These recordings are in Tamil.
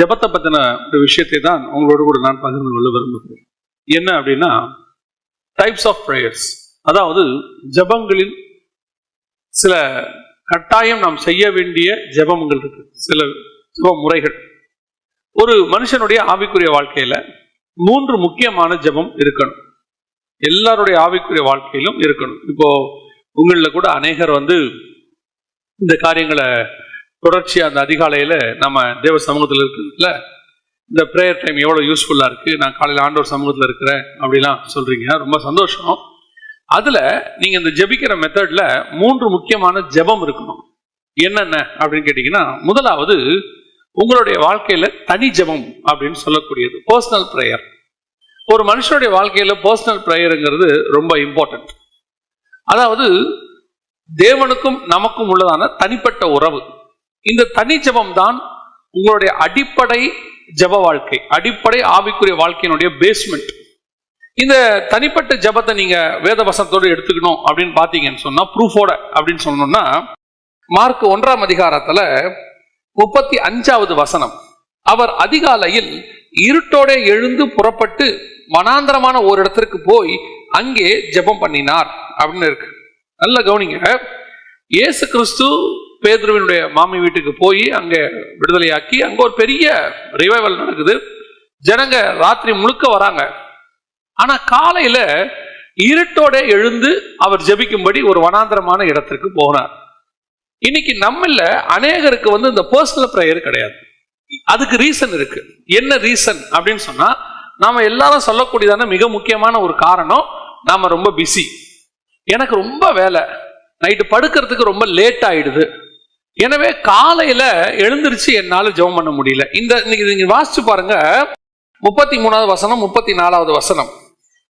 ஜெபத்தை பத்தின ஒரு விஷயத்தை தான் உங்களோடு கூட நான் பகிர்ந்து கொள்ள விரும்புகிறேன். என்ன அப்படின்னா டைப்ஸ் ஆஃப் ப்ரேயர்ஸ் அதாவது ஜெபங்களில் சில கட்டாயம் நாம் செய்ய வேண்டிய ஜபங்கள் இருக்கு. சில ஜப முறைகள். ஒரு மனுஷனுடைய ஆவிக்குரிய வாழ்க்கையில மூன்று முக்கியமான ஜெபம் இருக்கணும். எல்லாருடைய ஆவிக்குரிய வாழ்க்கையிலும் இருக்கணும். இப்போ உங்களில் கூட அநேகர் வந்து இந்த காரியங்களை தொடர்ச்சி அந்த அதிகாலையில் நம்ம தேவ சமூகத்தில் இருக்கிறதுல இந்த ப்ரேயர் டைம் எவ்வளோ யூஸ்ஃபுல்லாக இருக்கு? நான் காலையில் ஆண்டோர் சமூகத்தில் இருக்கிறேன் அப்படிலாம் சொல்றீங்க. ரொம்ப சந்தோஷம். அதில் நீங்கள் இந்த ஜெபிக்கிற மெத்தட்ல மூன்று முக்கியமான ஜெபம் இருக்கணும். என்னென்ன அப்படின்னு கேட்டீங்கன்னா முதலாவது உங்களுடைய வாழ்க்கையில தனி ஜெபம் அப்படின்னு சொல்லக்கூடியது. பர்சனல் ப்ரேயர் ஒரு மனுஷனுடைய வாழ்க்கையில பர்சனல் ப்ரேயருங்கிறது ரொம்ப இம்பார்ட்டன்ட் அதாவது தேவனுக்கும் நமக்கும் உள்ளதான தனிப்பட்ட உறவு. இந்த தனி ஜெபம் தான் உங்களுடைய அடிப்படை ஜெப வாழ்க்கை அடிப்படை ஆவிக்குரிய வாழ்க்கையினுடைய பேஸ்மெண்ட் இந்த தனிப்பட்ட ஜெபத்தை நீங்க வேத வசனத்தோடு எடுத்துக்கணும் அப்படின்னு பாத்தீங்கன்னு சொன்னா ப்ரூஃபோட அப்படின்னு சொன்னோம்னா மார்க் ஒன்றாம் அதிகாரத்துல முப்பத்தி அஞ்சாவது வசனம். அவர் அதிகாலையில் இருட்டோட எழுந்து புறப்பட்டு மனாந்தரமான ஒரு இடத்திற்கு போய் அங்கே ஜெபம் பண்ணினார் அப்படின்னு இருக்கு. நல்ல கவனிங்க. இயேசு கிறிஸ்து பேதுருவினுடைய மாமி வீட்டுக்கு போய் அங்கே விடுதலையாக்கி அங்கே ஒரு பெரிய ரிவைவல் நடக்குது. ஜனங்க ராத்திரி முழுக்க வராங்க. ஆனால் காலையில் இருட்டோட எழுந்து அவர் ஜெபிக்கும்படி ஒரு வனாந்தரமான இடத்திற்கு போனார். இன்னைக்கு நம்மள அநேகருக்கு வந்து இந்த பர்சனல் ப்ரேயர் கிடையாது. அதுக்கு ரீசன் இருக்கு. என்ன ரீசன் அப்படின்னு சொன்னா நாம எல்லாரும் சொல்லக்கூடியதான மிக முக்கியமான ஒரு காரணம் நாம ரொம்ப பிஸி எனக்கு ரொம்ப வேலை. நைட்டு படுக்கிறதுக்கு ரொம்ப லேட் ஆயிடுது. எனவே காலையில எழுந்திருச்சு என்னால ஜெபம் பண்ண முடியல. இந்த நீங்க வாசிச்சு பாருங்க. முப்பத்தி மூணாவது வசனம் முப்பத்தி நாலாவது வசனம்.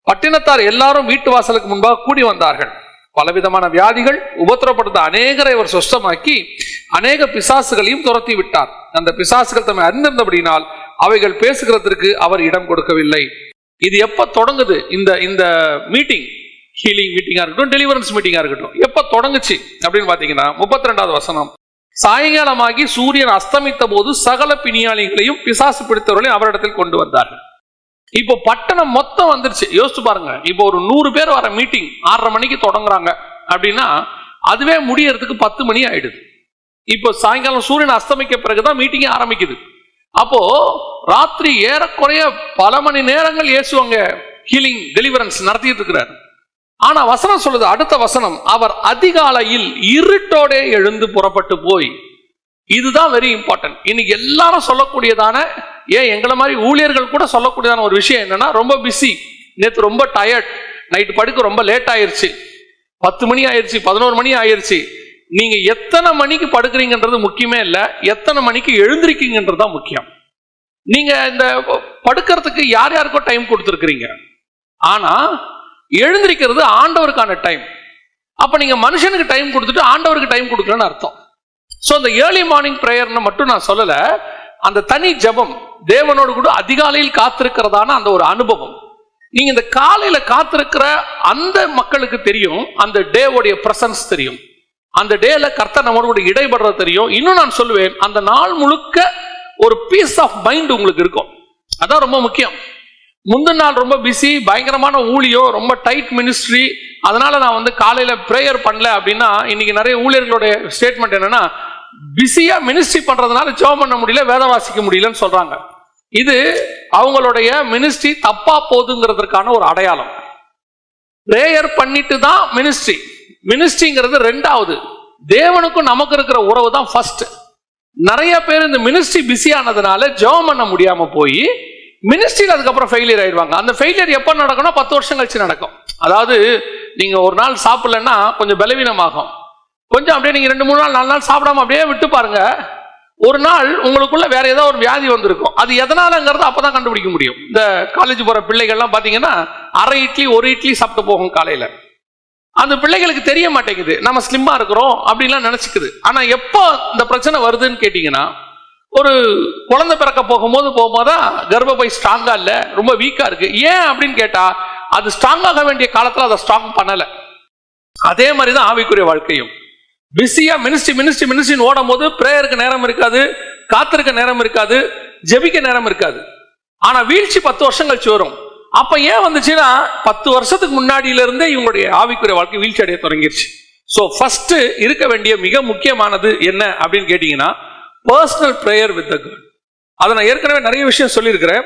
பட்டினத்தார் எல்லாரும் வீட்டு வாசலுக்கு முன்பாக கூடி வந்தார்கள். பலவிதமான வியாதிகள் உபத்திரப்படுத்த அநேகரை அவர் சொஸ்தமாக்கி அநேக பிசாசுகளையும் துரத்தி விட்டார். அந்த பிசாசுகள் தம்மை அறிந்திருந்தபடினால் அவைகள் பேசுகிறதற்கு அவர் இடம் கொடுக்கவில்லை. இது எப்ப தொடங்குது? இந்த இந்த மீட்டிங் ஹீலிங் மீட்டிங்காக இருக்கட்டும் டெலிவரன்ஸ் மீட்டிங்கா இருக்கட்டும். எப்போ தொடங்குச்சு அப்படின்னு பார்த்தீங்கன்னா முப்பத்தி ரெண்டாவது வசனம். சாயங்காலமாகி சூரியன் அஸ்தமித்த போது சகல பிணியாளிகளையும் பிசாசு பிடித்தவர்களையும் அவரிடத்தில் கொண்டு வந்தார்கள். இப்போ பட்டணம் மொத்தம் வந்துருச்சு. யோசிச்சு பாருங்க. இப்போ ஒரு நூறு பேர் வர மீட்டிங் ஆறரை மணிக்கு தொடங்குறாங்க அப்படின்னா அதுவே முடியறதுக்கு பத்து மணி ஆயிடுது. இப்போ சாயங்காலம் சூரியன் அஸ்தமிக்க பிறகுதான் மீட்டிங் ஆரம்பிக்குது. அப்போ ராத்திரி ஏறக்குறைய பல மணி நேரங்கள் ஏசுவாங்க ஹீலிங் டெலிவரன்ஸ் நடத்திட்டு இருக்கிறார். ஆனா வசனம் சொல்லுது அடுத்த வசனம் அவர் அதிகாலையில் இருட்டோட எழுந்து புறப்பட்டு போய் இதுதான் வெரி இம்பார்ட்டன்ட் இன்னைக்கு எல்லாரும் சொல்லக்கூடியதான ஏன் எங்களை மாதிரி ஊழியர்கள் கூட சொல்லக்கூடியதான ஒரு விஷயம் என்னன்னா ரொம்ப பிஸி நேற்று ரொம்ப டயர்ட் நைட்டு படுக்க ரொம்ப லேட் ஆயிருச்சு. பத்து மணி ஆயிருச்சு பதினோரு மணி ஆயிருச்சு. நீங்க எத்தனை மணிக்கு படுக்கிறீங்கன்றது முக்கியமே இல்லை எத்தனை மணிக்கு எழுந்திருக்கீங்கன்றது தான் முக்கியம். நீங்க இந்த படுக்கிறதுக்கு யார் யாருக்கோ டைம் கொடுத்துருக்கிறீங்க. ஆனா எழுந்திருக்கிறது ஆண்டவருக்கான டைம் அப்போ நீங்கள் மனுஷனுக்கு டைம் கொடுத்துட்டு ஆண்டவருக்கு டைம் கொடுக்கலன்னு அர்த்தம். ஸோ அந்த ஏர்லி மார்னிங் ப்ரேயர்னு மட்டும் நான் சொல்லலை. அந்த தனி ஜெபம் தேவனோடு கூட அதிகாலையில் காத்திருக்கிறதான அந்த ஒரு அனுபவம். நீங்க இந்த காலையில காத்திருக்கிற அந்த மக்களுக்கு தெரியும் அந்த டேவோடைய பிரசன்ஸ் தெரியும். அந்த டேல கர்த்தர் நம்மோடு கூட இடைபடுறது தெரியும். இன்னும் நான் சொல்லுவேன் அந்த நாள் முழுக்க ஒரு பீஸ் ஆஃப் மைண்ட் உங்களுக்கு இருக்கும். அதான் ரொம்ப முக்கியம். முந்தின நாள் ரொம்ப பிஸி பயங்கரமான ஊழியம் ரொம்ப டைட் மினிஸ்ட்ரி அதனால நான் வந்து காலையில ப்ரேயர் பண்ணல அப்படின்னா இன்னைக்கு நிறைய ஊழியர்களுடைய ஸ்டேட்மெண்ட் என்னன்னா பிஸியா மினிஸ்ட்ரி பண்றதுனால ஜோம் பண்ண முடியல வேத வாசிக்க முடியலன்னு சொல்றாங்க. இது அவங்களுடைய மினிஸ்ட்ரி தப்பா போகுதுங்கிறதுக்கான ஒரு அடையாளம். ப்ரேயர் பண்ணிட்டு தான் மினிஸ்ட்ரி மினிஸ்ட்ரிங்கிறது ரெண்டாவது. தேவனுக்கும் நமக்கு இருக்கிற உறவு தான் ஃபர்ஸ்ட் நிறைய பேர் இந்த மினிஸ்ட்ரி பிஸி ஆனதுனால ஜெபம் பண்ண முடியாம போய் மினிஸ்ட்ரியில் அதுக்கப்புறம் ஃபெயிலியர் ஆயிடுவாங்க. அந்த ஃபெயிலியர் எப்போ நடக்கும்னா பத்து வருஷம் கழிச்சு நடக்கும். அதாவது நீங்கள் ஒரு நாள் சாப்பிடலன்னா கொஞ்சம் பலவீனமாகும். கொஞ்சம் அப்படியே நீங்கள் ரெண்டு மூணு நாள் நாலு நாள் சாப்பிடாம அப்படியே விட்டு பாருங்க. ஒரு நாள் உங்களுக்குள்ள வேற ஏதாவது ஒரு வியாதி வந்திருக்கும். அது எதனாலங்கிறத அப்பதான் கண்டுபிடிக்க முடியும். இந்த காலேஜ் போகிற பிள்ளைகள்லாம் பார்த்தீங்கன்னா அரை இட்லி ஒரு இட்லி சாப்பிட்டு போகும் காலையில். அந்த பிள்ளைகளுக்கு தெரிய மாட்டேங்குது. நம்ம ஸ்லிம்மாக இருக்கிறோம் அப்படின்லாம் நினச்சிக்குது. ஆனால் எப்போ இந்த பிரச்சனை வருதுன்னு கேட்டிங்கன்னா ஒரு குழந்தை பிறக்க போகும்போது போகும்போதுதான் கர்ப்பப்பை ஸ்ட்ராங்காக இல்லை ரொம்ப வீக்காக இருக்குது ஏன் அப்படின்னு கேட்டால் அது ஸ்ட்ராங்காக வேண்டிய காலத்தில் அதை ஸ்ட்ராங் பண்ணலை. அதே மாதிரி தான் ஆவிக்குரிய வாழ்க்கையும். பிஸியாக மினிஸ்ட்ரி மினிஸ்ட்ரி மினிஸ்ட்ரின்னு ஓடும் போது ப்ரேயருக்கு நேரம் இருக்காது காத்திருக்க நேரம் இருக்காது ஜெபிக்க நேரம் இருக்காது. ஆனால் வீழ்ச்சி பத்து வருஷம் கழிச்சு வரும். அப்போ ஏன் வந்துச்சுன்னா பத்து வருஷத்துக்கு முன்னாடியிலிருந்தே இவங்களுடைய ஆவிக்குரிய வாழ்க்கை வீழ்ச்சி அடைய தொடங்கிருச்சு. ஸோ ஃபஸ்ட்டு இருக்க வேண்டிய மிக முக்கியமானது என்ன அப்படின்னு கேட்டிங்கன்னா personal prayer with the God அதை நான் ஏற்கனவே நிறைய விஷயம் சொல்லியிருக்கிறேன்.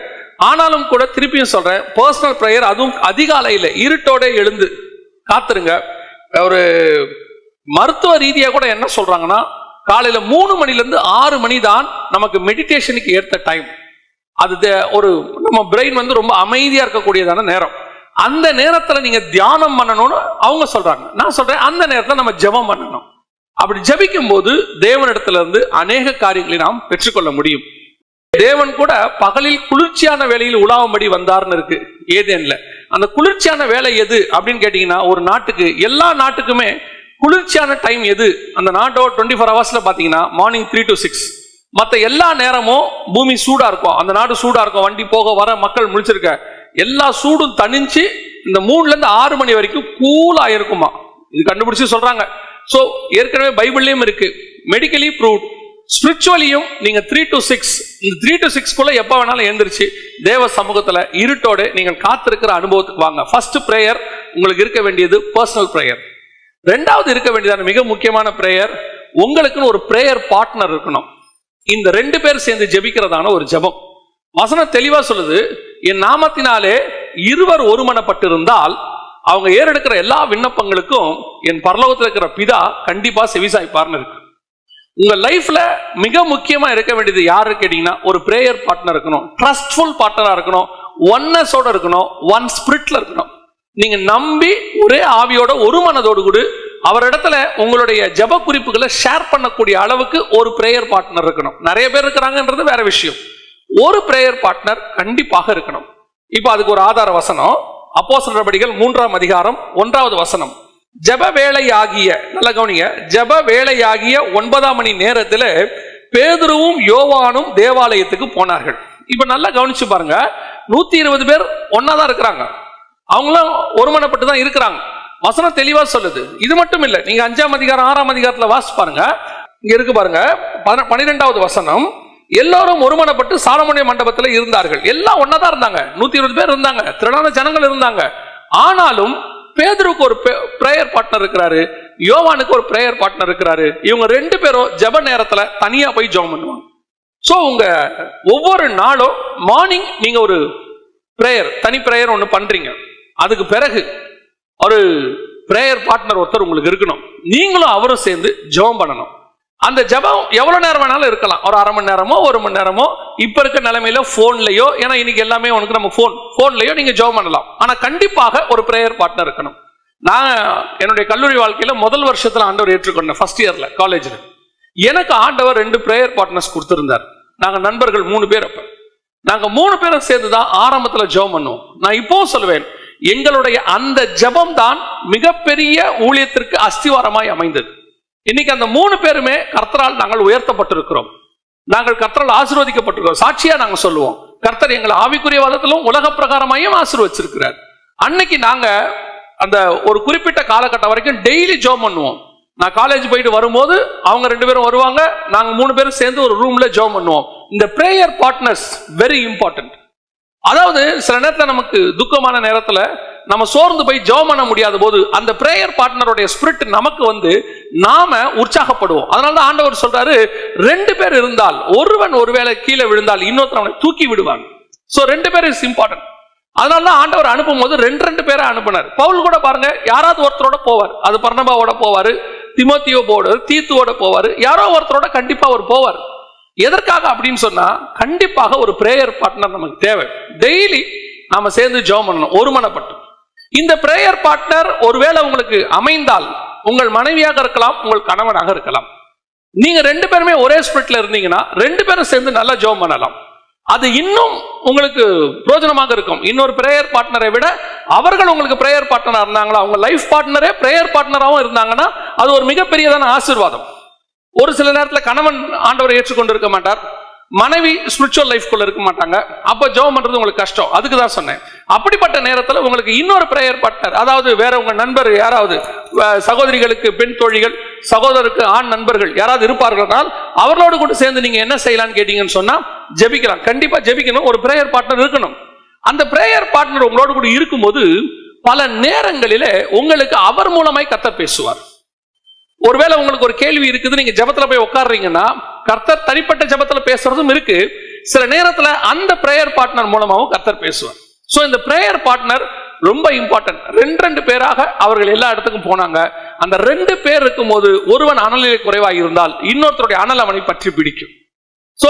ஆனாலும் கூட திருப்பியும் சொல்றேன் பர்சனல் ப்ரேயர் அதுவும் அதிகாலையில் இருட்டோட எழுந்து காத்துருங்க. ஒரு மருத்துவ ரீதியாக கூட என்ன சொல்றாங்கன்னா காலையில் மூணு மணிலேருந்து ஆறு மணி தான் நமக்கு மெடிடேஷனுக்கு ஏற்ற டைம் அது ஒரு நம்ம பிரெயின் வந்து ரொம்ப அமைதியாக இருக்கக்கூடியதான நேரம். அந்த நேரத்தில் நீங்கள் தியானம் பண்ணணும்னு அவங்க சொல்கிறாங்க நான் சொல்கிறேன் அந்த நேரத்தில் நம்ம ஜெபம் பண்ணணும். அப்படி ஜபிக்கும் போது தேவனிடத்துல இருந்து அநேக காரியங்களை நாம் பெற்றுக்கொள்ள முடியும். தேவன் கூட பகலில் குளிர்ச்சியான வேலையில் உலாவும்படி வந்தார்னு இருக்கு ஏதேன்ல. அந்த குளிர்ச்சியான வேலை எது அப்படின்னு கேட்டீங்கன்னா ஒரு நாட்டுக்கு எல்லா நாட்டுக்குமே குளிர்ச்சியான டைம் எது? அந்த நாட்டோட டுவெண்ட்டி ஃபோர் ஹவர்ஸ்ல பாத்தீங்கன்னா மார்னிங் த்ரீ டு சிக்ஸ் மற்ற எல்லா நேரமும் பூமி சூடா இருக்கும். அந்த நாடு சூடா இருக்கும். வண்டி போக வர மக்கள் முழிச்சிருக்க. எல்லா சூடும் தணிஞ்சு இந்த மூணுல இருந்து ஆறு மணி வரைக்கும் கூலா இருக்குமா? இது கண்டுபிடிச்சு சொல்றாங்க. ஸோ ஏற்கனவே பைபிள்லையும் இருக்கு. மெடிக்கலி ப்ரூவ்ட் ஸ்பிரிச்சுவலியும் நீங்க த்ரீ டு சிக்ஸ் இந்த த்ரீ டு சிக்ஸ்க்குள்ளே எப்ப வேணாலும் எழுந்திரிச்சு தேவ சமூகத்துல இருட்டோடு நீங்கள் காத்திருக்கிற அனுபவத்துக்கு வாங்க. ஃபர்ஸ்ட் ப்ரேயர் உங்களுக்கு இருக்க வேண்டியது பர்சனல் ப்ரேயர் ரெண்டாவது இருக்க வேண்டியதான மிக முக்கியமான ப்ரேயர் உங்களுக்குன்னு ஒரு ப்ரேயர் பார்ட்னர் இருக்கணும். இந்த ரெண்டு பேர் சேர்ந்து ஜெபிக்கிறதான ஒரு ஜெபம். வசனம் தெளிவா சொல்லுது என் நாமத்தினாலே இருவர் ஒருமனப்பட்டிருந்தால் அவங்க ஏறெடுக்கிற எல்லா விண்ணப்பங்களுக்கும் என் பரலோகத்தில் இருக்கிற பிதா கண்டிப்பா செவிசாய்ப்பார்னு இருக்கு. உங்க லைஃப்ல மிக முக்கியமா இருக்க வேண்டியது யாரு கேட்டீங்கன்னா ஒரு பிரேயர் பார்ட்னர் இருக்கணும் ட்ரஸ்ட்ஃபுல் பார்ட்னரா இருக்கணும் ஒன்னஸோட இருக்கணும் ஒன் ஸ்பிரிட்ல இருக்கணும். நீங்க நம்பி ஒரே ஆவியோட ஒரு மனதோடு கூட அவரிடத்துல உங்களுடைய ஜெப குறிப்புகளை ஷேர் பண்ணக்கூடிய அளவுக்கு ஒரு பிரேயர் பார்ட்னர் இருக்கணும். நிறைய பேர் இருக்கிறாங்கன்றது வேற விஷயம். ஒரு பிரேயர் பார்ட்னர் கண்டிப்பாக இருக்கணும். இப்போ அதுக்கு ஒரு ஆதார வசனம். அப்போஸ்தலர் நடவடிக்கைகள் மூன்றாம் அதிகாரம் ஒன்றாவது வசனம். ஜப வேலையாகிய நல்ல கவனிங்க ஜெப வேலையாகிய ஒன்பதாம் மணி நேரத்துல பேதுருவும் யோவானும் தேவாலயத்துக்கு போனார்கள். இப்ப நல்லா கவனிச்சு பாருங்க நூத்தி இருபது பேர் ஒன்னாதான் இருக்கிறாங்க. அவங்களும் ஒருமனப்பட்டு தான் இருக்கிறாங்க. வசனம் தெளிவா சொல்லுது. இது மட்டும் இல்லை நீங்க அஞ்சாம் அதிகாரம் ஆறாம் அதிகாரத்துல வாசி பாருங்க. இங்க இருக்கு பாருங்க பன்னிரெண்டாவது வசனம். எல்லாரும் ஒருமனப்பட்டு சாலமோனிய மண்டபத்தில் இருந்தார்கள். எல்லாம் ஒன்னதான் இருந்தாங்க. நூத்தி இருபது பேர் இருந்தாங்க. திரளான ஜனங்கள் இருந்தாங்க. ஆனாலும் பேதருக்கு ஒரு பிரேயர் பார்ட்னர் இருக்கிறாரு. யோவானுக்கு ஒரு பிரேயர் பார்ட்னர் இருக்கிறாரு. இவங்க ரெண்டு பேரும் ஜப நேரத்துல தனியா போய் ஜோம் பண்ணுவாங்க. ஸோ உங்க ஒவ்வொரு நாளும் மார்னிங் நீங்க ஒரு பிரேயர் தனி பிரேயர் ஒன்று பண்றீங்க. அதுக்கு பிறகு ஒரு பிரேயர் பார்ட்னர் ஒருத்தர் உங்களுக்கு இருக்கணும். நீங்களும் அவரும் சேர்ந்து ஜோம் பண்ணணும். அந்த ஜெபம் எவ்வளோ நேரம் வேணாலும் இருக்கலாம். ஒரு அரை மணி நேரமோ ஒரு மணி நேரமோ இப்போ இருக்க நிலைமையில ஃபோன்லையோ ஏன்னா இன்னைக்கு எல்லாமே உனக்கு நம்ம ஃபோன் ஃபோன்லையோ நீங்க ஜெபம் பண்ணலாம். ஆனா கண்டிப்பாக ஒரு ப்ரேயர் பார்ட்னர் இருக்கணும். நான் என்னுடைய கல்லூரி வாழ்க்கையில முதல் வருஷத்துல ஆண்டவர் ஏற்றுக்கொண்டேன் ஃபர்ஸ்ட் இயர்ல காலேஜ்ல எனக்கு ஆண்டவர் ரெண்டு ப்ரேயர் பார்ட்னர்ஸ் கொடுத்துருந்தார். நாங்க நண்பர்கள் மூணு பேர் அப்போ. நாங்க மூணு பேரும் சேர்ந்து தான் ஆரம்பத்துல ஜபம் பண்ணுவோம். நான் இப்போவும் சொல்லுவேன் எங்களுடைய அந்த ஜெபம் தான் மிகப்பெரிய ஊழியத்திற்கு அஸ்திவாரமாய் அமைந்தது. இன்னைக்கு அந்த மூணு பேருமே கர்த்தரால் நாங்கள் உயர்த்தப்பட்டிருக்கிறோம். நாங்கள் கர்த்தரால் ஆசீர்வதிக்கப்பட்டிருக்கிறோம். சாட்சியா நாங்கள் சொல்லுவோம். கர்த்தர் எங்களை ஆவிக்குரிய வாதத்திலும் உலக பிரகாரமாயும் ஆசீர்வச்சிருக்கிறார். அன்னைக்கு நாங்க அந்த ஒரு குறிப்பிட்ட காலகட்டம் வரைக்கும் டெய்லி ஜோம் பண்ணுவோம். நான் காலேஜ் போயிட்டு வரும்போது அவங்க ரெண்டு பேரும் வருவாங்க. நாங்கள் மூணு பேரும் சேர்ந்து ஒரு ரூம்ல ஜோம் பண்ணுவோம். இந்த ப்ரேயர் பார்ட்னர்ஸ் வெரி இம்பார்ட்டன்ட் அதாவது சில நேரத்தில் நமக்கு துக்கமான நேரத்தில் நம்ம சோர்ந்து போய் ஜெபம் பண்ண முடியாத போது அந்த பிரேயர் பார்ட்னருடைய ஸ்பிரிட் நமக்கு வந்து நாம உற்சாகப்படுவோம். அதனால தான் ஆண்டவர் சொல்றாரு ரெண்டு பேர் இருந்தால் ஒருவன் ஒருவேளை கீழே விழுந்தால் இன்னொருத்தர் அவனை தூக்கி விடுவாங்க ஸோ ரெண்டு பேர் இஸ் இம்பார்ட்டன்ட் அதனால தான் ஆண்டவர் அனுப்பும் போது ரெண்டு ரெண்டு பேரை அனுப்புனார். பவுல் கூட பாருங்க யாராவது ஒருத்தரோட போவார். அது பர்ணபாவோட போவார் திமோத்தியோ போவாரு தீத்துவோட போவார். யாரோ ஒருத்தரோட கண்டிப்பா அவர் போவார். எதற்காக அப்படின்னு சொன்னா கண்டிப்பாக ஒரு பிரேயர் பார்ட்னர் நமக்கு தேவை. டெய்லி நாம சேர்ந்து ஜெபம் பண்ணணும். ஒருமனப்பட்டு. இந்த பிரேயர் பார்ட்னர் ஒருவேளை உங்களுக்கு அமைந்தால் உங்கள் மனைவியாக இருக்கலாம் உங்கள் கணவனாக இருக்கலாம். நீங்க ரெண்டு பேருமே ஒரே ஸ்பிரிட்ல இருந்தீங்கன்னா ரெண்டு பேரும் சேர்ந்து நல்லா ஜெபம் பண்ணலாம். அது இன்னும் உங்களுக்கு பிரயோஜனமாக இருக்கும். இன்னொரு பிரேயர் பார்ட்னரை விட அவர்கள் உங்களுக்கு பிரேயர் பார்ட்னர் இருந்தாங்களா அவங்க லைஃப் பார்ட்னரே பிரேயர் பார்ட்னராகவும் இருந்தாங்கன்னா அது ஒரு மிகப்பெரியதான ஆசிர்வாதம். ஒரு சில நேரத்தில் கணவன் ஆண்டவரை ஏற்றுக்கொண்டு இருக்க மாட்டார். மனைவி ஸ்பிரிச்சுவல் லைஃப்குள்ள இருக்க மாட்டாங்க. அப்போ ஜோம் பண்றது உங்களுக்கு கஷ்டம். அதுக்கு தான் சொன்னேன். அப்படிப்பட்ட நேரத்தில் உங்களுக்கு இன்னொரு பிரேயர் பார்ட்னர் அதாவது வேற உங்க நண்பர் யாராவது சகோதரிகளுக்கு பெண் தோழிகள் சகோதரருக்கு ஆண் நண்பர்கள் யாராவது இருப்பார்கள்னால் அவர்களோடு கூட சேர்ந்து நீங்க என்ன செய்யலாம்னு கேட்டீங்கன்னு சொன்னா ஜெபிக்கலாம். கண்டிப்பா ஜெபிக்கணும். ஒரு பிரேயர் பார்ட்னர் இருக்கணும். அந்த பிரேயர் பார்ட்னர் உங்களோட கூட இருக்கும்போது பல நேரங்களிலே உங்களுக்கு அவர் மூலமாய் கத்தர் பேசுவார். ஒருவேளை உங்களுக்கு ஒரு கேள்வி இருக்குது நீங்க ஜபத்துல போய் உட்கார்றீங்கன்னா கர்த்தர் தனிப்பட்ட ஜபத்துல பேசுறதும் இருக்கு. சில நேரத்துல அந்த பிரேயர் பார்ட்னர் மூலமாவும் கர்த்தர் பேசுவார். ஸோ இந்த ப்ரேயர் பார்ட்னர் ரொம்ப இம்பார்ட்டன்ட் ரெண்டு ரெண்டு பேராக அவர்கள் எல்லா இடத்துக்கும் போனாங்க. அந்த ரெண்டு பேர் இருக்கும்போது ஒருவன் அனலிலே குறைவாக இருந்தால் இன்னொருத்தருடைய அனல் அவனை பற்றி பிடிக்கும். ஸோ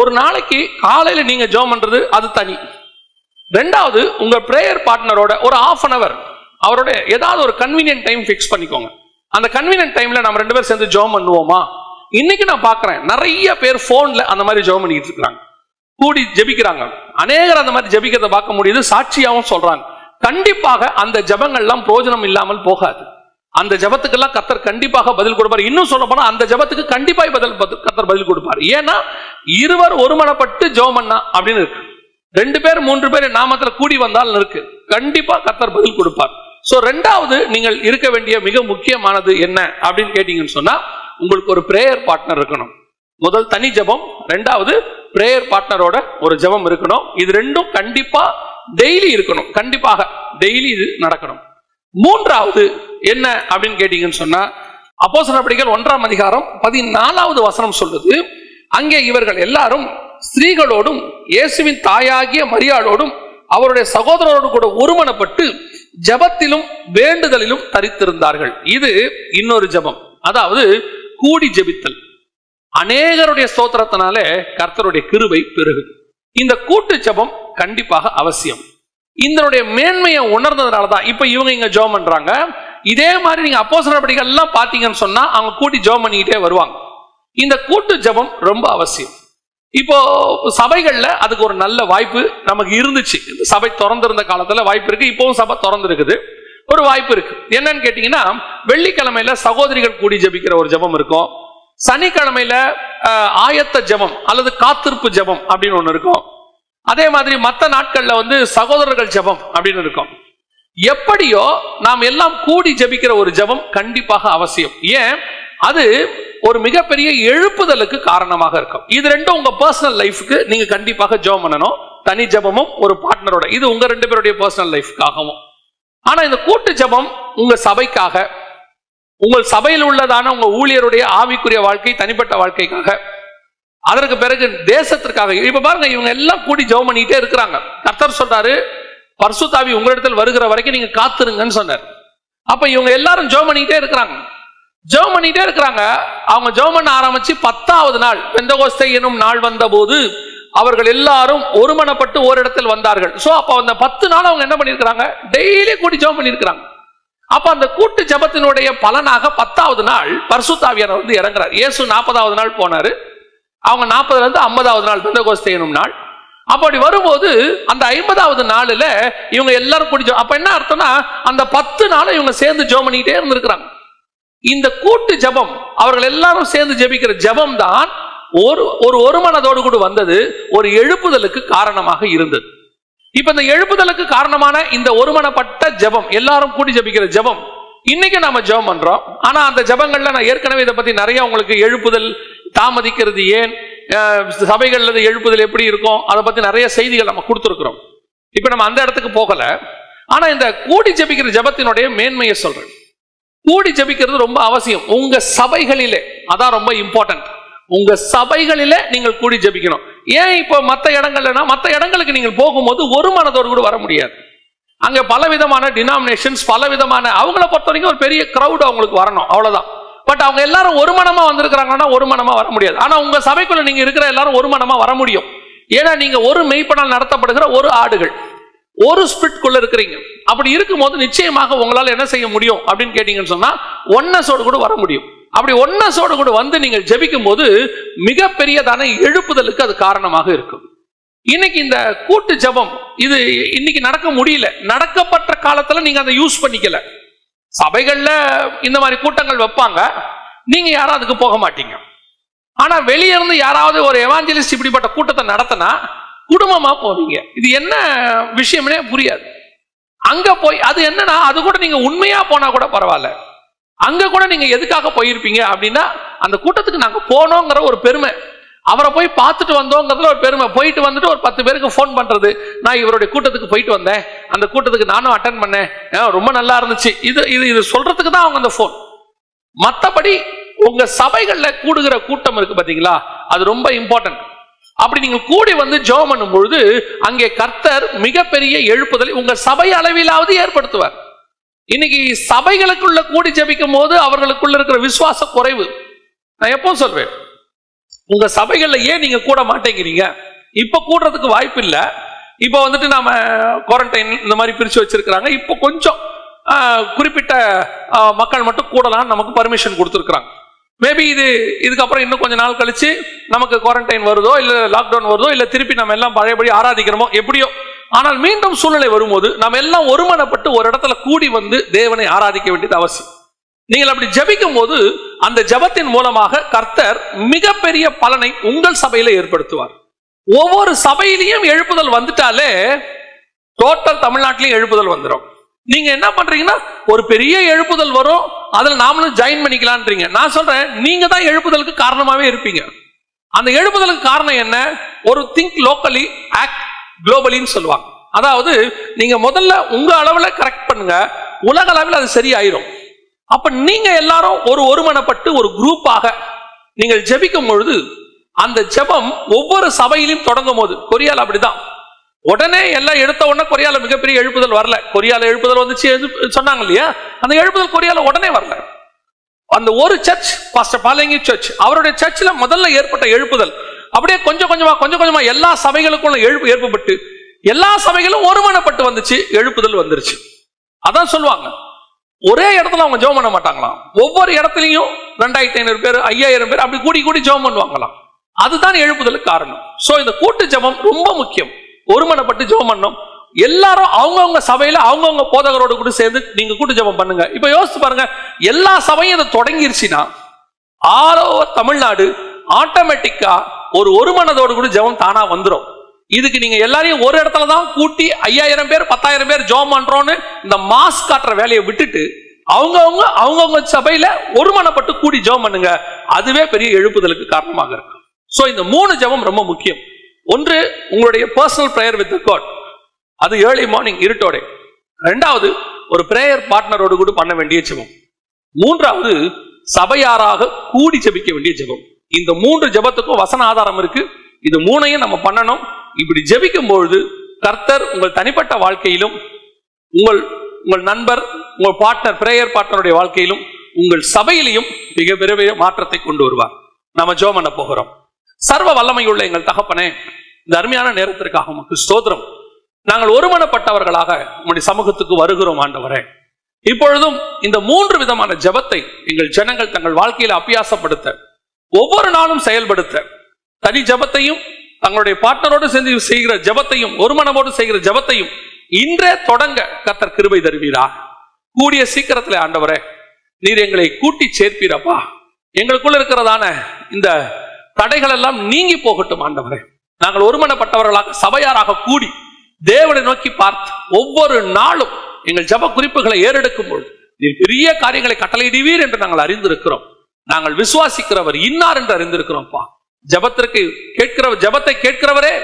ஒரு நாளைக்கு காலையில் நீங்கள் ஜோம் பண்றது அது தனி. ரெண்டாவது உங்கள் ப்ரேயர் பார்ட்னரோட ஒரு ஆஃப் அன் அவர் அவரோட ஏதாவது ஒரு கன்வீனியன்ட் டைம் ஃபிக்ஸ் பண்ணிக்கோங்க. அந்த கன்வீனியன்ட் டைம்ல நம்ம ரெண்டு பேரும் சேர்ந்து ஜோம் பண்ணுவோமா? இன்னைக்கு நான் பார்க்குறேன் நிறைய பேர் ஃபோனில் அந்த மாதிரி ஜெபம் பண்ணிட்டு இருக்காங்க. கூடி ஜெபிக்கிறாங்க. அநேகர் அந்த மாதிரி ஜெபிக்கிறத பார்க்க முடியுது. சாட்சியாவும் சொல்றாங்க. கண்டிப்பாக அந்த ஜபங்கள்லாம் பிரயோஜனம் இல்லாமல் போகாது. அந்த ஜெபத்துக்கெல்லாம் கத்தர் கண்டிப்பாக பதில் கொடுப்பார். இன்னும் சொல்ல போனா அந்த ஜெபத்துக்கு கண்டிப்பாக பதில் கத்தர் பதில் கொடுப்பார். ஏன்னா இருவர் ஒருமனப்பட்டு ஜெபம் அப்படின்னு இருக்கு. ரெண்டு பேர் மூன்று பேர் நாமத்துல கூடி வந்தால் இருக்கு. கண்டிப்பா கத்தர் பதில் கொடுப்பார். சோ ரெண்டாவது நீங்கள் இருக்க வேண்டிய மிக முக்கியமானது என்ன அப்படின்னு கேட்டீங்கன்னு சொன்னா உங்களுக்கு ஒரு பிரேயர் பார்ட்னர் இருக்கணும். முதல் தனி ஜெபம் ரெண்டாவது பிரேயர் பார்ட்னரோட ஒரு ஜெபம் இருக்கணும். இது ரெண்டும் கண்டிப்பா டெய்லி இருக்கணும். கண்டிப்பாக டெய்லி இது நடக்கணும். மூன்றாவது என்ன அப்படின்னு கேட்டீங்கன்னு சொன்னா அப்போசன நடவடிக்கைகள் ஒன்றாம் அதிகாரம் பதினாலாவது வசனம் சொல்லுது அங்கே இவர்கள் எல்லாரும் ஸ்திரீகளோடும் இயேசுவின் தாயாகிய மரியாளோடும் அவருடைய சகோதரரோடு கூட ஒருமனப்பட்டு ஜெபத்திலும் வேண்டுதலிலும் தரித்திருந்தார்கள். இது இன்னொரு ஜெபம். அதாவது கூடி ஜெபித்தல். அநேகருடைய ஸ்தோத்திரத்தினாலே கர்த்தருடைய கிருபை பெருகும். இந்த கூட்டு ஜெபம் கண்டிப்பாக அவசியம். இதனுடைய மேன்மையை உணர்ந்ததுனால தான் இப்போ இவங்க இங்க ஜோம் பண்றாங்க. இதே மாதிரி நீங்க அப்போஸ் நடவடிக்கைகள் எல்லாம் பார்த்தீங்கன்னு சொன்னா அவங்க கூட்டி ஜோம் பண்ணிக்கிட்டே வருவாங்க. இந்த கூட்டு ஜெபம் ரொம்ப அவசியம். இப்போ சபைகளில் அதுக்கு ஒரு நல்ல வாய்ப்பு நமக்கு இருந்துச்சு. சபை திறந்திருந்த காலத்தில் வாய்ப்பு இருக்கு. இப்போவும் சபை திறந்துருக்குது. ஒரு வாய்ப்பு இருக்கு. என்னன்னு கேட்டீங்கன்னா வெள்ளிக்கிழமையில சகோதரிகள் கூடி ஜெபிக்கிற ஒரு ஜெபம் இருக்கும். சனிக்கிழமையில ஆயத்த ஜெபம் அல்லது காத்திருப்பு ஜெபம் அப்படின்னு ஒண்ணு இருக்கும். அதே மாதிரி மற்ற நாட்கள்ல வந்து சகோதரர்கள் ஜெபம் அப்படின்னு இருக்கும். எப்படியோ நாம் எல்லாம் கூடி ஜெபிக்கிற ஒரு ஜெபம் கண்டிப்பாக அவசியம். ஏன்? அது ஒரு மிகப்பெரிய எழுப்புதலுக்கு காரணமாக இருக்கும். இது ரெண்டும் உங்க பர்சனல் லைஃப்க்கு நீங்க கண்டிப்பாக ஜெபம் பண்ணணும். தனி ஜெபமும் ஒரு பார்ட்னரோட இது உங்க ரெண்டு பேருடைய பர்சனல் லைஃப்காகவும் ஆனா இந்த கூட்டு ஜெபம் உங்க சபைக்காக உங்கள் சபையில் உள்ளதான உங்க ஊழியருடைய ஆவிக்குரிய வாழ்க்கை தனிப்பட்ட வாழ்க்கைக்காக. அதற்கு பிறகு தேசத்திற்காக. இப்ப பாருங்க இவங்க எல்லாம் கூடி ஜெபம் பண்ணிட்டே இருக்கிறாங்க. கர்த்தர் சொல்றாரு பர்சுத்தாவி உங்களிடத்தில் வருகிற வரைக்கும் நீங்க காத்துருங்கன்னு சொன்னார். அப்ப இவங்க எல்லாரும் ஜெபம் பண்ணிட்டே இருக்கிறாங்க. ஜெபம் பண்ணிட்டே இருக்கிறாங்க. அவங்க ஜெபம் பண்ண ஆரம்பிச்சு பத்தாவது நாள் பெந்தகோஸ்தை எனும் நாள் வந்தபோது அவர்கள் எல்லாரும் ஒருமனப்பட்டு ஓரிடத்தில் வந்தார்கள். சோ அப்ப அந்த பத்து நாள் அவங்க என்ன பண்ணிருக்கிறாங்க டெய்லி கூடி ஜெபம் பண்ணிருக்கிறாங்க அப்ப அந்த கூட்டு ஜெபத்தினுடைய பலனாக பத்தாவது நாள் பர்சுத்தாவியர் வந்து இறங்குறார். இயேசு நாற்பதாவது நாள் போனாரு. அவங்க நாற்பதுல இருந்து ஐம்பதாவது நாள் பெந்தகோஸ்தே எனும் நாள். அப்படி வரும்போது அந்த ஐம்பதாவது நாளில் இவங்க எல்லாரும் கூடி அப்ப என்ன அர்த்தம்னா அந்த பத்து நாளும் இவங்க சேர்ந்து ஜெபம் பண்ணிக்கிட்டே இருந்திருக்கிறாங்க. இந்த கூட்டு ஜெபம் அவர்கள் எல்லாரும் சேர்ந்து ஜெபிக்கிற ஜெபம் தான் ஒரு ஒரு மனதோடு கூட வந்தது ஒரு எழுப்புதலுக்கு காரணமாக இருந்தது. இப்ப இந்த எழுப்புதலுக்கு காரணமான இந்த ஒருமனப்பட்ட ஜெபம் எல்லாரும் கூடி ஜெபிக்கிற ஜெபம். இன்னைக்கு நாம ஜெபம் பண்றோம். ஆனா அந்த ஜபங்கள்ல நான் ஏற்கனவே இதை பத்தி நிறைய உங்களுக்கு எழுப்புதல் தாமதிக்கிறது ஏன் சபைகள்ல எழுப்புதல் எப்படி இருக்கும் அதை பத்தி நிறைய செய்திகள் நம்ம கொடுத்துருக்குறோம். இப்ப நம்ம அந்த இடத்துக்கு போகல. ஆனா இந்த கூடி ஜெபிக்கிற ஜெபத்தினுடைய மேன்மையை சொல்றேன். கூடி ஜெபிக்கிறது ரொம்ப அவசியம். உங்க சபைகளிலே. அதான் ரொம்ப இம்பார்ட்டன்ட் உங்க சபைகளிலே நீங்கள் கூடி ஜெபிக்கணும். ஏன் இப்போ மற்ற இடங்கள்லனா மற்ற இடங்களுக்கு நீங்கள் போகும்போது ஒரு மனதோடு கூட வர முடியாது. அங்க பல விதமான டினாமினேஷன்ஸ் பல விதமான அவங்கள பொறுத்த வரைக்கும் ஒரு பெரிய க்ரௌட் அவங்களுக்கு வரணும் அவ்வளவுதான். பட் அவங்க எல்லாரும் ஒரு மனமா வந்திருக்கிறாங்கன்னா ஒரு மனமா வர முடியாது. ஆனா உங்க சபைக்குள்ள நீங்க இருக்கிற எல்லாரும் ஒரு மனமா வர முடியும். ஏன்னா நீங்க ஒரு மெய்ப்பனால் நடத்தப்படுகிற ஒரு ஆடுகள். ஒரு ஸ்பிரிட்குள்ள இருக்கிறீங்க. அப்படி இருக்கும்போது நிச்சயமாக உங்களால் என்ன செய்ய முடியும் அப்படின்னு கேட்டீங்கன்னு சொன்னா ஒன்னஸோடு கூட வர முடியும். அப்படி ஒன்னஸோடு கூட வந்து நீங்கள் ஜெபிக்கும் போது மிகப்பெரியதான எழுப்புதலுக்கு அது காரணமாக இருக்கும். இன்னைக்கு இந்த கூட்டு ஜெபம் இது இன்னைக்கு நடக்க முடியல. நடக்கப்பட்ட காலத்துல நீங்க அதை யூஸ் பண்ணிக்கல. சபைகள்ல இந்த மாதிரி கூட்டங்கள் வைப்பாங்க. நீங்க யாரும் அதுக்கு போக மாட்டீங்க. ஆனா வெளியே இருந்து யாராவது ஒரு எவாஞ்சலிஸ்ட் இப்படிப்பட்ட கூட்டத்தை நடத்தினா குடும்பமா போவீங்க. இது என்ன விஷயம்னே புரியாது. அங்க போய் அது என்னன்னா அது கூட நீங்க உண்மையா போனா கூட பரவாயில்ல. அங்க கூட நீங்க எதுக்காக போயிருப்பீங்க அப்படின்னா அந்த கூட்டத்துக்கு நாங்க போனோங்கிற ஒரு பெருமை. அவரை போய் பார்த்துட்டு வந்தோங்கிறதுல ஒரு பெருமை. போயிட்டு வந்துட்டு ஒரு பத்து பேருக்கு ஃபோன் பண்றது. நான் இவருடைய கூட்டத்துக்கு போயிட்டு வந்தேன். அந்த கூட்டத்துக்கு நானும் அட்டன் பண்ணேன். ரொம்ப நல்லா இருந்துச்சு. இது இது இது சொல்றதுக்கு தான் அவங்க அந்த ஃபோன் மற்றபடி உங்க சபைகள்ல கூடுகிற கூட்டம் இருக்கு பாத்தீங்களா? அது ரொம்ப இம்பார்ட்டன்ட் அப்படி நீங்க கூடி வந்து ஜெபம் பண்ணும் பொழுது அங்கே கர்த்தர் மிகப்பெரிய எழுப்புதலை உங்க சபை அளவிலாவது ஏற்படுத்துவார். இன்னைக்கு சபைகளுக்குள்ள கூடி ஜபிக்கும் போது அவர்களுக்குள்ள இருக்கிற விசுவாச குறைவு. நான் எப்போ சொல்வேன்? உங்க சபைகள்ல ஏன் நீங்க கூட மாட்டேங்கிறீங்க? இப்ப கூடுறதுக்கு வாய்ப்பு இல்லை. இப்போ வந்துட்டு நாம குவாரண்டைன் இந்த மாதிரி பிரிச்சு வச்சிருக்கிறாங்க. இப்போ கொஞ்சம் குறிப்பிட்ட மக்கள் மட்டும் கூடலாம் நமக்கு பர்மிஷன் கொடுத்துருக்குறாங்க. மேபி இது இதுக்கப்புறம் இன்னும் கொஞ்ச நாள் கழிச்சு நமக்கு குவாரண்டைன் வருதோ இல்லை லாக்டவுன் வருதோ இல்லை திருப்பி நம்ம எல்லாம் பழையபடி ஆராதிக்கிறோமோ எப்படியோ ஆனால் மீண்டும் சூழ்நிலை வரும்போது நம்ம எல்லாம் ஒருமனப்பட்டு ஒரு இடத்துல கூடி வந்து தேவனை ஆராதிக்க வேண்டியது அவசியம். நீங்கள் அப்படி ஜபிக்கும் போது அந்த ஜெபத்தின் மூலமாக கர்த்தர் மிகப்பெரிய பலனை உங்கள் சபையில ஏற்படுத்துவார். ஒவ்வொரு சபையிலையும் எழுப்புதல் வந்துட்டாலே டோட்டல் தமிழ்நாட்டிலையும் எழுப்புதல் வந்துடும் நீங்க என்ன பண்றீங்கன்னா ஒரு பெரிய எழுப்புதல் வரும் அதுல நாமளும் ஜாயின் பண்ணிக்கலான்றீங்க நான் சொல்றேன் நீங்க தான் எழுப்புதலுக்கு காரணமாவே இருப்பீங்க. அந்த எழுப்புதலுக்கு காரணம் என்ன? ஒரு திங்க் லோக்கலி ஆக்ட் குளோபலின்னு சொல்லுவாங்க. அதாவது நீங்க முதல்ல உங்க அளவுல கரெக்ட் பண்ணுங்க உலக அளவில் அது சரியாயிரும். அப்ப நீங்க எல்லாரும் ஒரு ஒருமனப்பட்டு ஒரு குரூப்பாக நீங்கள் ஜெபிக்கும் பொழுது அந்த ஜெபம் ஒவ்வொரு சபையிலும் தொடங்கும் போது கொரியால அப்படிதான். உடனே எல்லாம் எடுத்த உடனே கொரியால மிகப்பெரிய எழுப்புதல் வரல. கொரியால எழுப்புதல் வந்துச்சு எது- சொன்னாங்க இல்லையா? அந்த எழுப்புதல் கொரியால உடனே வரல. அந்த ஒரு சர்ச் பாஸ்டர் பாலங்கி சர்ச் அவருடைய சர்ச்சில் முதல்ல ஏற்பட்ட எழுப்புதல் அப்படியே கொஞ்சம் கொஞ்சமா கொஞ்சம் கொஞ்சமா எல்லா சபைகளுக்குள்ள எழுப்பு ஏற்பட்டு எல்லா சபைகளும் ஒருமனப்பட்டு வந்துச்சு எழுப்புதல் வந்துருச்சு. அதான் சொல்லுவாங்க. ஒரே இடத்துல அவங்க ஜெபம் பண்ண மாட்டாங்களாம். ஒவ்வொரு இடத்துலையும் ரெண்டாயிரத்தி ஐநூறு பேர் ஐயாயிரம் பேர் அப்படி கூடி கூடி ஜெபம் பண்ணுவாங்களாம். அதுதான் எழுப்புதலுக்கு காரணம். ஸோ இந்த கூட்டு ஜெபம் ரொம்ப முக்கியம். ஒருமனப்பட்டு ஜெபம் பண்ணணும் எல்லாரும் அவங்கவுங்க சபையில அவங்கவுங்க போதகரோடு கூட சேர்ந்து நீங்க கூட்டு ஜெபம் பண்ணுங்க. இப்ப யோசிச்சு பாருங்க எல்லா சபையும் இதை தொடங்கிருச்சுன்னா ஆல் ஓவர் தமிழ்நாடு ஆட்டோமேட்டிக்கா ஒரு ஒரு மனதோடு கூட ஜெபம் தானா வந்துடும் இதுக்கு நீங்க எல்லாரையும் ஒரு இடத்துல தான் கூட்டி ஐயாயிரம் பேர் பத்தாயிரம் பேர் ஜோம் பண்றோம்னு இந்த மாஸ் காட்டுற வேலையை விட்டுட்டு அவங்கவுங்க அவங்கவுங்க சபையில ஒருமனப்பட்டு கூடி ஜெபம் பண்ணுங்க. அதுவே பெரிய எழுப்புதலுக்கு காரணமாக இருக்கும் ஸோ இந்த மூணு ஜெபம் ரொம்ப முக்கியம். ஒன்று உங்களுடைய பர்சனல் ப்ரேயர் வித் காட் அது ஏர்லி மார்னிங் இருட்டோட. ரெண்டாவது ஒரு பிரேயர் பார்ட்னரோடு கூட பண்ண வேண்டிய ஜெபம். மூன்றாவது சபையாராக கூடி ஜெபிக்க வேண்டிய ஜெபம். இந்த மூன்று ஜெபத்துக்கும் வசன ஆதாரம் இருக்கு. இது மூணையும் நம்ம பண்ணணும். இப்படி ஜபிக்கும் பொழுது கர்த்தர் உங்கள் தனிப்பட்ட வாழ்க்கையிலும் உங்கள் உங்கள் நண்பர் உங்கள் பார்ட்னர் பிரேயர் பார்ட்னருடைய வாழ்க்கையிலும் உங்கள் சபையிலையும் மிக பெரிய மாற்றத்தை கொண்டு வருவார். நம்ம ஜோம் பண்ண போகிறோம். சர்வ வல்லமையுள்ள எங்கள் தகப்பனே இந்த அருமையான நேரத்திற்காக உமக்கு ஸ்தோத்திரம். நாங்கள் ஒருமனப்பட்டவர்களாக உங்களுடைய சமூகத்துக்கு வருகிறோம் ஆண்டவரே. இப்பொழுதும் இந்த மூன்று விதமான ஜெபத்தை எங்கள் ஜனங்கள் தங்கள் வாழ்க்கையில அபியாசப்படுத்த ஒவ்வொரு நாளும் செயல்படுத்த தனி ஜெபத்தையும் தங்களுடைய பார்ட்னரோடு சேர்ந்து செய்கிற ஜெபத்தையும் ஒருமனமோடு செய்கிற ஜெபத்தையும் இன்றே தொடங்க கத்தர் கிருபை தருவீரா கூடிய சீக்கிரத்துல ஆண்டவரே நீர் எங்களை கூட்டி சேர்ப்பீரப்பா. எங்களுக்குள்ள இருக்கிறதான இந்த தடைகள் எல்லாம் நீங்கி போகட்டும் ஆண்டவரே. நாங்கள் ஒருமனப்பட்டவர்களாக சபையாராக கூடி தேவனை நோக்கி பார்த்து ஒவ்வொரு நாளும் எங்கள் ஜப குறிப்புகளை ஏறெடுக்கும் பொழுது நீர் பெரிய காரியங்களை கட்டளையிடுவீர் என்று நாங்கள் அறிந்திருக்கிறோம். நாங்கள் விசுவாசிக்கிறவர் இன்னார் என்று அறிந்திருக்கிறோம்ப்பா. ஜபத்திற்கு கேட்கிற ஜபத்தை கேட்கிறவரே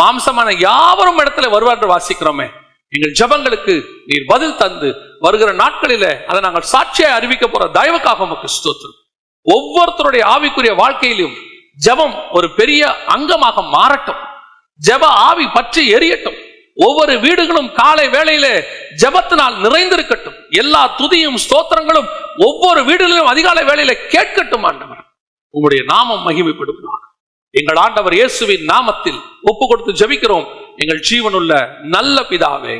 மாம்சமான யாவரும் இடத்துல வருவார் என்று வாசிக்கிறோமே. எங்கள் ஜபங்களுக்கு நீர் பதில் தந்து வருகிற நாட்களில அதை நாங்கள் சாட்சியை அறிவிக்க போற தயவுக்காக உமக்கு ஸ்தோத்திரம். ஒவ்வொருத்தருடைய ஆவிக்குரிய வாழ்க்கையிலும் ஜெபம் ஒரு பெரிய அங்கமாக மாறட்டும். ஜெப ஆவி பற்றி எரியட்டும். ஒவ்வொரு வீடுகளும் காலை வேளையிலே ஜெபத்தினால் நிறைந்திருக்கட்டும். எல்லா துதியும் ஸ்தோத்திரங்களும் ஒவ்வொரு வீடுகளிலும் அதிகாலை வேளையில கேட்கட்டும் ஆண்டவர். உங்களுடைய நாமம் மகிமைப்படுவதாக எங்கள் ஆண்டவர் இயேசுவின் நாமத்தில் ஒப்பு கொடுத்து ஜெபிக்கிறோம். எங்கள் ஜீவனுள்ள நல்ல பிதாவே.